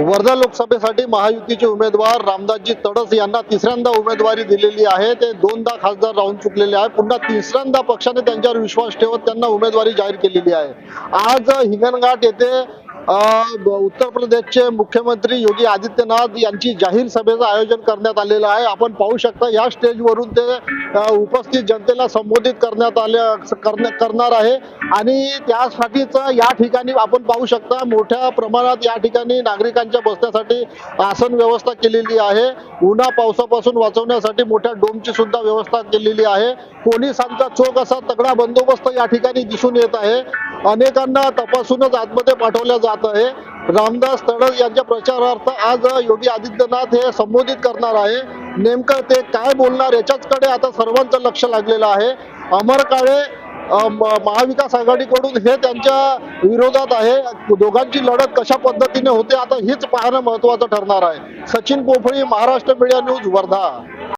वर्धा लोकसभेसाठी महायुतीचे उमेदवार रामदासजी तडस यांना तिसऱ्यांदा उमेदवारी दिलेली आहे. ते दोनदा खासदार राहून चुकलेले आहे पुन्हा तिसऱ्यांदा पक्षाने त्यांच्यावर विश्वास ठेवत त्यांना उमेदवारी जाहीर केलेली आहे. आज हिंगणघाट येथे उत्तर प्रदेशचे मुख्यमंत्री योगी आदित्यनाथ यांची जाहीर सभेचं आयोजन करण्यात आलेलं आहे. आपण पाहू शकता या स्टेजवरून ते उपस्थित जनतेला संबोधित करण्यात आले करणार आहे. आणि त्यासाठीच या ठिकाणी आपण पाहू शकता मोठ्या प्रमाणात या ठिकाणी नागरिकांच्या बसण्यासाठी आसन व्यवस्था केलेली आहे. उन्हा पावसापासून वाचवण्यासाठी मोठ्या डोमची सुद्धा व्यवस्था केलेली आहे. पोलिसांचा चोख असा तगडा बंदोबस्त या ठिकाणी दिसून येत आहे. अनेकांना तपासूनच आतमध्ये पाठवल्या जात जात आहे. रामदास तडस यांच्या प्रचारार्थ आज योगी आदित्यनाथ हे संबोधित करणार आहे. नेमकं ते काय बोलणार याच्याचकडे आता सर्वांचं लक्ष लागलेलं आहे. अमर काळे महाविकास आघाडीकडून हे त्यांच्या विरोधात आहे. दोघांची लढत कशा पद्धतीने होते आता हेच पाहणं महत्वाचं ठरणार आहे. Sachin Pophali Maharashtra media news Wardha.